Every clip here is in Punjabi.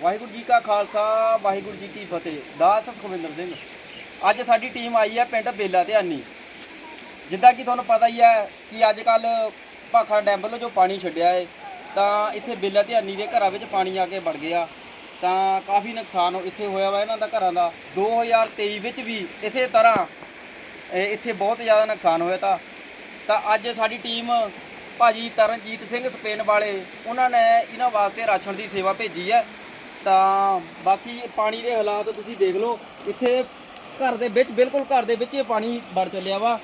ਵਾਹਿਗੁਰੂ ਜੀ ਕਾ ਖਾਲਸਾ, ਵਾਹਿਗੁਰੂ ਜੀ ਕੀ ਫਤਿਹ। ਦਾਸ ਸੁਖਵਿੰਦਰ ਸਿੰਘ, ਅੱਜ ਸਾਡੀ ਟੀਮ ਆਈ ਹੈ ਪਿੰਡ ਬੇਲਾ ਧਿਆਨੀ ਜਿੱਦਾਂ ਕਿ ਤੁਹਾਨੂੰ ਪਤਾ ਹੀ ਹੈ ਕਿ ਅੱਜ ਕੱਲ ਭਾਖਾ ਡੈਮ ਵੱਲੋਂ ਜੋ ਪਾਣੀ ਛੱਡਿਆ ਹੈ ਤਾਂ ਇੱਥੇ ਬੇਲਾ ਧਿਆਨੀ ਦੇ ਘਰਾਂ ਵਿੱਚ ਪਾਣੀ ਆ ਕੇ ਵੜ ਗਿਆ। ਤਾਂ ਕਾਫੀ ਨੁਕਸਾਨ ਇੱਥੇ ਹੋਇਆ ਵਾ ਇਹਨਾਂ ਦਾ ਘਰਾਂ ਦਾ। 2023 ਵਿੱਚ ਵੀ ਇਸੇ ਤਰ੍ਹਾਂ ਇੱਥੇ ਬਹੁਤ ਜ਼ਿਆਦਾ ਨੁਕਸਾਨ ਹੋਇਆ ਤਾਂ। ਤਾਂ ਅੱਜ ਸਾਡੀ ਟੀਮ ਭਾਜੀ ਤਰਨਜੀਤ ਸਿੰਘ ਸਪੇਨ ਵਾਲੇ, ਉਹਨਾਂ ਨੇ ਇਹਨਾਂ ਵਾਸਤੇ ਰਾਸ਼ਨ ਦੀ ਸੇਵਾ ਭੇਜੀ ਹੈ। ਤਾਂ ਬਾਕੀ ਪਾਣੀ ਦੇ ਹਾਲਾਤ ਤੁਸੀਂ ਦੇਖ ਲਓ, ਇੱਥੇ ਘਰ ਦੇ ਵਿੱਚ, ਬਿਲਕੁਲ ਘਰ ਦੇ ਵਿੱਚ ਇਹ ਪਾਣੀ ਵੜ ਚੱਲਿਆ ਵਾ।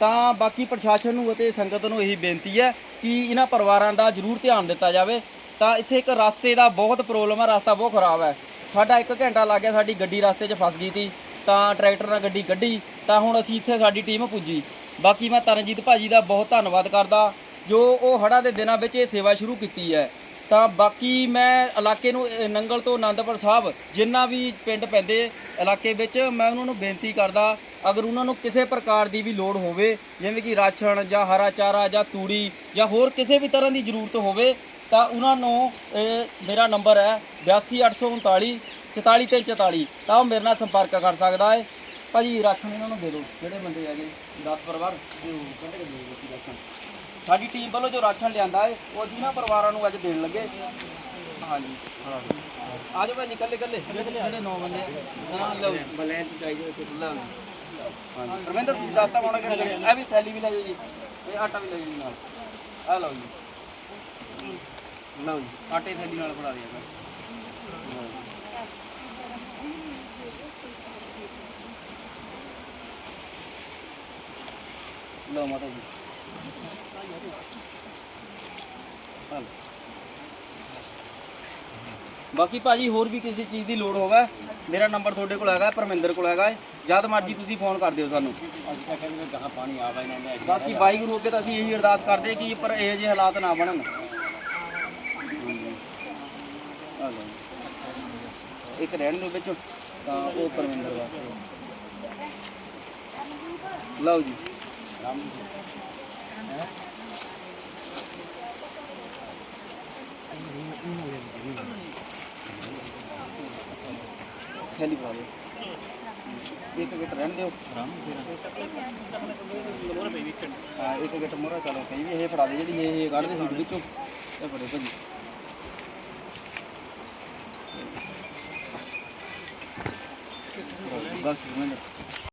ਤਾਂ ਬਾਕੀ ਪ੍ਰਸ਼ਾਸਨ ਨੂੰ ਅਤੇ ਸੰਗਤ ਨੂੰ ਇਹੀ ਬੇਨਤੀ ਹੈ ਕਿ ਇਹਨਾਂ ਪਰਿਵਾਰਾਂ ਦਾ ਜ਼ਰੂਰ ਧਿਆਨ ਦਿੱਤਾ ਜਾਵੇ। ਤਾਂ ਇੱਥੇ ਇੱਕ ਰਸਤੇ ਦਾ ਬਹੁਤ ਪ੍ਰੋਬਲਮ ਹੈ ਰਸਤਾ ਬਹੁਤ ਖਰਾਬ ਹੈ। ਸਾਡਾ 1 ਘੰਟਾ ਲੱਗ ਗਿਆ ਸਾਡੀ ਗੱਡੀ ਰਸਤੇ 'ਚ ਫਸ ਗਈ ਸੀ ਤਾਂ ਟਰੈਕਟਰ ਨਾਲ ਗੱਡੀ ਕੱਢੀ, ਤਾਂ ਹੁਣ ਅਸੀਂ ਇੱਥੇ ਸਾਡੀ ਟੀਮ ਪੁੱਜੀ। ਬਾਕੀ ਮੈਂ ਤਰਨਜੀਤ ਭਾਜੀ ਦਾ ਬਹੁਤ ਧੰਨਵਾਦ ਕਰਦਾ, ਜੋ ਉਹ ਹੜ੍ਹਾਂ ਦੇ ਦਿਨਾਂ ਵਿੱਚ ਇਹ ਸੇਵਾ ਸ਼ੁਰੂ ਕੀਤੀ ਹੈ। ਤਾਂ ਬਾਕੀ ਮੈਂ ਇਲਾਕੇ ਨੂੰ ਇਹ ਨੰਗਲ ਤੋਂ ਆਨੰਦਪੁਰ ਸਾਹਿਬ, ਜਿੰਨਾ ਵੀ ਪਿੰਡ ਪੈਂਦੇ ਇਲਾਕੇ ਵਿੱਚ, ਮੈਂ ਉਹਨਾਂ ਨੂੰ ਬੇਨਤੀ ਕਰਦਾ, ਅਗਰ ਉਹਨਾਂ ਨੂੰ ਕਿਸੇ ਪ੍ਰਕਾਰ ਦੀ ਵੀ ਲੋੜ ਹੋਵੇ, ਜਿਵੇਂ ਕਿ ਰਾਸ਼ਨ ਜਾਂ ਹਰਾ ਚਾਰਾ ਜਾਂ ਤੂੜੀ ਜਾਂ ਹੋਰ ਕਿਸੇ ਵੀ ਤਰ੍ਹਾਂ ਦੀ ਜ਼ਰੂਰਤ ਹੋਵੇ, ਤਾਂ ਉਹਨਾਂ ਨੂੰ ਇਹ ਮੇਰਾ ਨੰਬਰ ਹੈ 82839 44344 ਤਾਂ ਉਹ ਮੇਰੇ ਨਾਲ ਸੰਪਰਕ ਕਰ ਸਕਦਾ ਹੈ। ਭਾਜੀ, ਰਾਸ਼ਨ ਇਹਨਾਂ ਨੂੰ ਦੇ ਦਿਓ ਜਿਹੜੇ ਬੰਦੇ ਹੈਗੇ? 10 ਪਰਿਵਾਰ? ਦਿਓ ਕਹਿੰਦੇ ਕਿ ਦਿਓ ਤੁਸੀਂ ਰਾਸ਼ਨ ਸਾਡੀ ਟੀਮ ਵੱਲੋਂ ਜੋ ਰਾਸ਼ਨ ਲਿਆਂਦਾ ਹੈ ਉਹ ਅਸੀਂ ਨਾ ਪਰਿਵਾਰਾਂ ਨੂੰ ਅੱਜ ਦੇਣ ਲੱਗੇ। ਹਾਂਜੀ। ਆ ਜਾਓ ਭਾਈ ਨਿਕਲ ਨਿਕਲ ਜਿਹੜੇ ਨੌ ਬੰਦੇ? ਆ ਹਾਂ ਲਓ। ਬਲੈਂਚ ਚਾਹੀਦੇ ਲਓ ਹਾਂਜੀ। ਰਵਿੰਦਰ ਤੁਸੀਂ ਦੱਸਤਾ ਹੋਣਾ ਕਿ ਇਹ ਵੀ ਥੈਲੀ ਵੀ ਲੈ ਜਾਓ ਜੀ। ਇਹ ਆਟਾ ਵੀ ਲੈ ਜਾਓ ਨਾਲ। ਆ ਲਓ ਜੀ। ਲਓ ਜੀ। ਆਟੇ ਥੈਲੀ ਨਾਲ ਫੜਾ ਦਿਆ। ਲਓ ਮਾਤਾ ਜੀ। ਬਾਕੀ ਭਾਜੀ ਹੋਰ ਵੀ ਕਿਸੇ ਚੀਜ਼ ਦੀ ਲੋੜ ਹੋਵੇ, ਮੇਰਾ ਨੰਬਰ ਤੁਹਾਡੇ ਕੋਲ ਹੈਗਾ, ਪਰਮਿੰਦਰ ਕੋਲ ਹੈਗਾ ਜਦ ਮਰਜ਼ੀ ਤੁਸੀਂ ਫੋਨ ਕਰ ਦਿਓ ਸਾਨੂੰ। ਪਾਣੀ ਆਵਾ ਇਹਨਾਂ ਬਾਕੀ ਵਾਹਿਗੁਰੂ ਅੱਗੇ ਤਾਂ ਅਸੀਂ ਇਹੀ ਅਰਦਾਸ ਕਰਦੇ ਕਿ ਪਰ ਇਹੋ ਜਿਹੇ ਹਾਲਾਤ ਨਾ ਬਣਨ। ਇੱਕ ਰਹਿਣ ਦੇ ਵਿੱਚ, ਤਾਂ ਉਹ ਪਰਮਿੰਦਰ ਵਾਸਤੇ। ਲਓ ਜੀ। ਥੈਲੀ ਪਾ ਦਿਓ। ਇੱਕ ਗਿੱਟ ਰਹਿਣ ਦਿਓ। ਹਾਂ ਇੱਕ ਗਿੱਟ ਮੋਰਾ ਚਲੋ ਕਈ ਵੀ ਇਹ ਫੜਾ ਦੇ ਜਿਹੜੀ ਇਹ ਇਹ ਕੱਢਦੇ ਸੀ ਵਿੱਚੋਂ। ਇਹ ਫੜੇ ਭਾਜੀ। ਬਸ ਮਿੰਟ।